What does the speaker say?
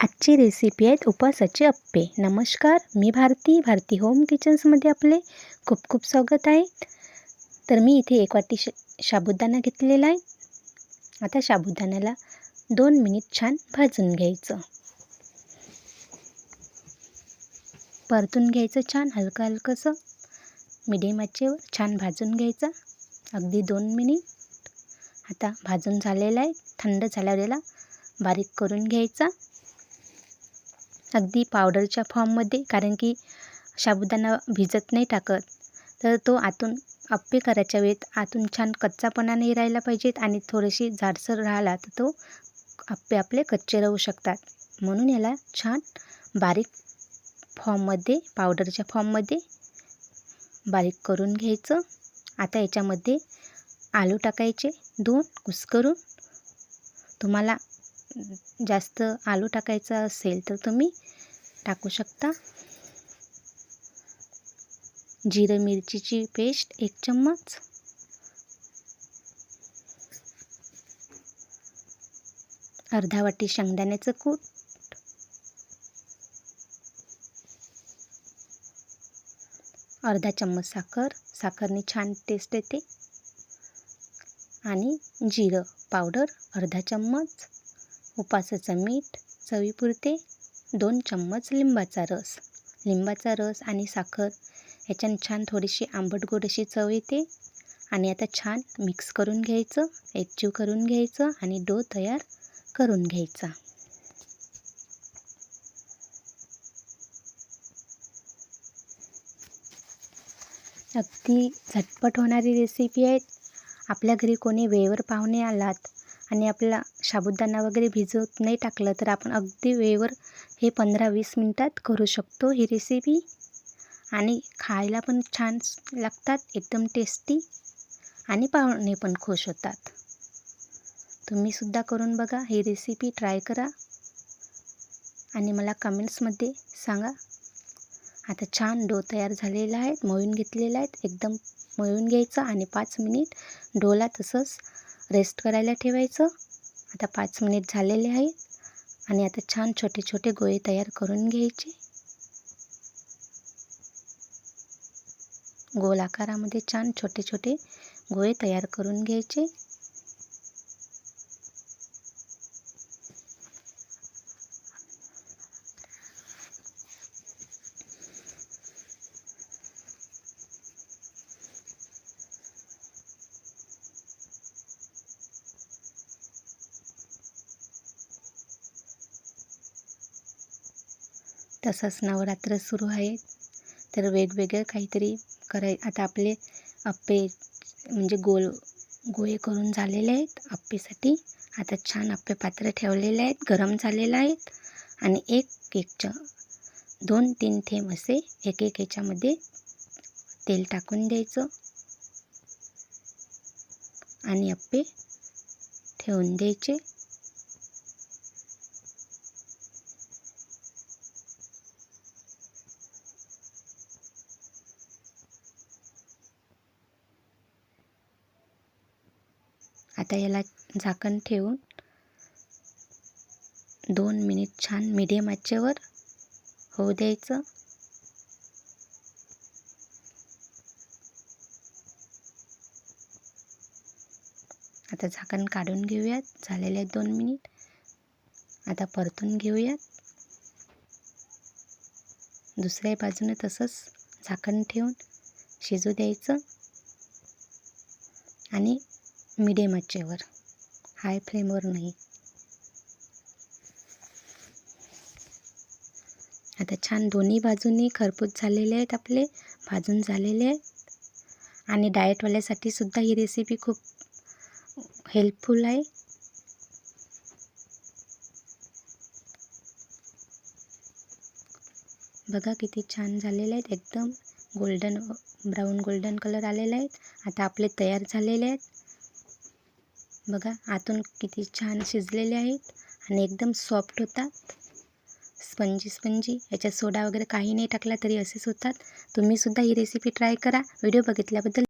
आजची रेसिपी आहेत उपवासाचे अप्पे. नमस्कार मी भारती भारती होम किचन्समध्ये आपले खूप खूप स्वागत आहे. तर मी इथे एक वाटी श साबुदाणा घेतलेला आहे. आता साबुदाण्याला दोन मिनिट छान भाजून घ्यायचं. परतून घ्यायचं छान हलकं हलकंसं. मिडियम आचेवर छान भाजून घ्यायचं. अगदी दोन मिनिट आता भाजून झालेला आहे. थंड झाल्यावर याला बारीक करून घ्यायचा. अगदी पावडरच्या फॉर्ममध्ये कारण की साबुदाणा भिजत नाही टाकत. तर तो आतून अप्पे करायच्या वेळेत आतून छान कच्चापणा नाही राहिला पाहिजेत आणि थोडीशी जाडसर राहिला तर तो अप्पे आपले कच्चे राहू शकतात. म्हणून याला छान बारीक फॉर्ममध्ये पावडरच्या फॉर्ममध्ये बारीक करून घ्यायचं. आता याच्यामध्ये आलू टाकायचे दोन कुस्करून. तुम्हाला जास्त आलू टाकायचा असेल तर तुम्ही टाकू शकता. जिरं मिरचीची पेस्ट एक चम्मच. अर्धा वाटी शेंगदाण्याचं कूट. अर्धा चम्मच साखर. साखरने छान टेस्ट येते. आणि जिरं पावडर अर्धा चम्मच. उपासाचं मीठ चवीपुरते. दोन चम्मच लिंबाचा रस. लिंबाचा रस आणि साखर याच्यानं छान थोडीशी आंबट गोड अशी चव येते. आणि आता छान मिक्स करून घ्यायचं एकजीव करून घ्यायचं आणि डो तयार करून घ्यायचा. अगदी झटपट होणारी रेसिपी आहे आपल्या घरी कोणी वेळेवर पाहुणे आलात आणि आपला साबुदाणा वगैरे भिजवत नाही टाकलं तर आपण अगदी वेळेवर हे पंधरा वीस मिनटात करू शकतो. ही रेसिपी आणि खायला पण छान लागतात एकदम टेस्टी आणि पाहुणे पण खुश होतात. तुम्हीसुद्धा करून बघा ही रेसिपी ट्राय करा आणि मला कमेंट्समध्ये सांगा. आता छान डो तयार झालेला आहे मळून घेतलेला आहे एकदम मळून घ्यायचं आणि पाच मिनिट डोला तसंच रेस्ट करायला ठेवायचं. आता पाच मिनिट झालेले आहेत आणि आता छान छोटे छोटे गोळे तयार करून घ्यायचे. गोल आकारामध्ये छान छोटे छोटे गोळे तयार करून घ्यायचे. तसंच नवरात्र सुरू आहे तर वेगवेगळं काहीतरी कराय आता आपले अप्पे म्हणजे गोल गोळे करून झालेले आहेत अप्पेसाठी आता छान अप्पे पात्र ठेवलेले आहेत गरम झालेलं आहेत. आणि एक केकच्या दोन तीन थेंब असे एक एक याच्यामध्ये तेल टाकून द्यायचं. आणि अप्पे ठेवून द्यायचे. आता याला झाकण ठेवून दोन मिनिट छान मीडियम आचेवर होऊ द्यायचं. आता झाकण काढून घेऊयात. झालेले आहेत दोन मिनिट. आता परतून घेऊयात. दुसऱ्या बाजूने तसंच झाकण ठेवून शिजू द्यायचं. आणि मिडियम आचेवर. हाय फ्लेमवर नाही. आता छान दोन्ही बाजूंनी खरपूस झालेले आहेत आपले भाजून झालेले आहेत. आणि डाएटवाल्यासाठी सुद्धा ही रेसिपी खूप हेल्पफुल आहे. बघा किती छान झालेले आहेत एकदम गोल्डन ब्राऊन गोल्डन कलर आलेला आहेत. आता आपले तयार झालेले आहेत. बघा आतून किती छान शिजलेले आहेत आणि एकदम सॉफ्ट होतात. स्पंजी स्पंजी याच्यात सोडा वगैरे काही नाही टाकला तरी असेच होतात. तुम्हीसुद्धा ही रेसिपी ट्राय करा. व्हिडिओ बघितल्याबद्दल